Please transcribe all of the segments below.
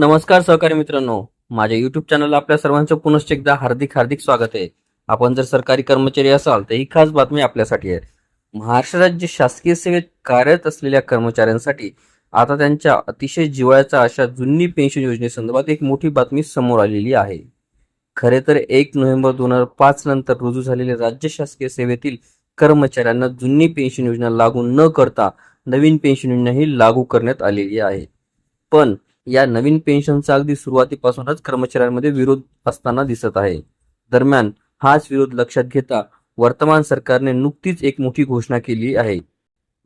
नमस्कार सहकारी मित्रांनो. माझ्या युट्यूब चॅनलला आपल्या सर्वांचं पुनश्च एकदा हार्दिक हार्दिक स्वागत आहे. आपण जर सरकारी कर्मचारी असाल तर ही खास बातमी आपल्यासाठी आहे. महाराष्ट्र राज्य शासकीय सेवेत कार्यरत असलेल्या कर्मचाऱ्यांसाठी आता त्यांच्या अतिशय जिव्हाळ्याचा अशा जुनी पेन्शन योजनेसंदर्भात एक मोठी बातमी समोर आलेली आहे. खरे तर एक नोव्हेंबर दोन हजार पाच नंतर रुजू झालेल्या राज्य शासकीय सेवेतील कर्मचाऱ्यांना जुनी पेन्शन योजना लागू न करता नवीन पेन्शन योजना ही लागू करण्यात आलेली आहे. पण या नवीन पेन्शनचा अगदी सुरुवातीपासूनच कर्मचाऱ्यांमध्ये विरोध असताना दिसत आहे. दरम्यान हाच विरोध लक्षात घेता वर्तमान सरकारने नुकतीच एक मोठी घोषणा केली आहे.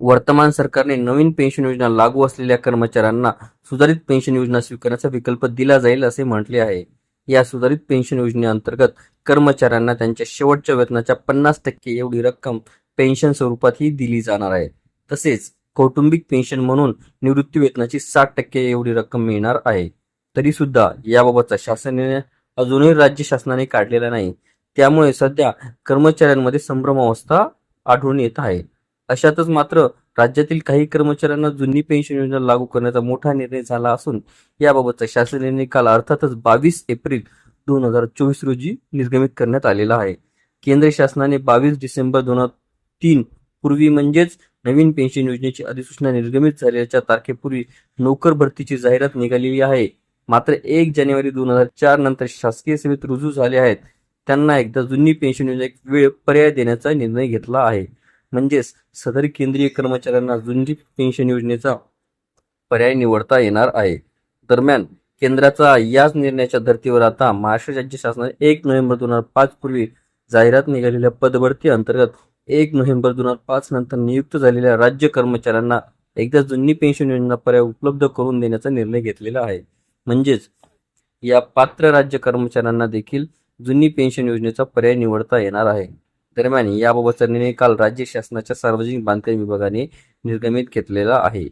वर्तमान सरकारने नवीन पेन्शन योजना लागू असलेल्या कर्मचाऱ्यांना सुधारित पेन्शन योजना स्वीकारण्याचा विकल्प दिला जाईल असे म्हटले आहे. या सुधारित पेन्शन योजनेअंतर्गत कर्मचाऱ्यांना त्यांच्या शेवटच्या वेतनाच्या पन्नास टक्के एवढी रक्कम पेन्शन स्वरूपात ही दिली जाणार आहे. तसेच कौटुंबिक पेन्शन म्हणून निवृत्ती वेतनाची साठ टक्के एवढी रक्कम मिळणार आहे. तरी सुद्धा याबाबतचा शासनाने अजूनही राज्य शासनाने काढलेला नाही. त्यामुळे सध्या कर्मचाऱ्यांमध्ये संभ्रमावस्था आढळून येत आहे. अशातच मात्र राज्यातील काही कर्मचाऱ्यांना जुनी पेन्शन योजना लागू करण्याचा मोठा निर्णय झाला असून याबाबतचा शासनाने निकाल अर्थातच बावीस एप्रिल दोन हजार चोवीस रोजी निर्गमित करण्यात आलेला आहे. केंद्र शासनाने बावीस डिसेंबर दोन हजार तीन पूर्वी म्हणजेच नवीन पेन्शन योजनेची अधिसूचना निर्गमित झाल्याच्या तारखेपूर्वी नोकर भरतीची जाहिरात निघालेली आहे. मात्र एक जानेवारी दोन हजार चार नंतर शासकीय सेवेत रुजू झाले आहेत. त्यांना एकदा जुनी पेन्शन योजना एक वेळ पर्याय देण्याचा निर्णय घेतला आहे. म्हणजेच सदर केंद्रीय कर्मचाऱ्यांना जुनी पेन्शन योजनेचा पर्याय निवडता येणार आहे. दरम्यान केंद्राचा याच निर्णयाच्या धर्तीवर आता महाराष्ट्र राज्य शासनाने एक नोव्हेंबर दोन हजार पाच पूर्वी जाहिरात निघालेल्या पदभरती अंतर्गत एक नोव्हेंबर दोन हजार पाच नंतर नियुक्त झालेल्या राज्य कर्मचाऱ्यांना एकदा जुनी पेन्शन योजना पर्याय उपलब्ध करून देण्याचा निर्णय घेतलेला आहे. म्हणजेच या पात्र राज्य कर्मचाऱ्यांना देखील जुनी पेन्शन योजनेचा पर्याय निवडता येणार आहे. दरम्यान याबाबतचा निर्णय काल राज्य शासनाच्या सार्वजनिक बांधकाम विभागाने निर्गमित घेतलेला आहे.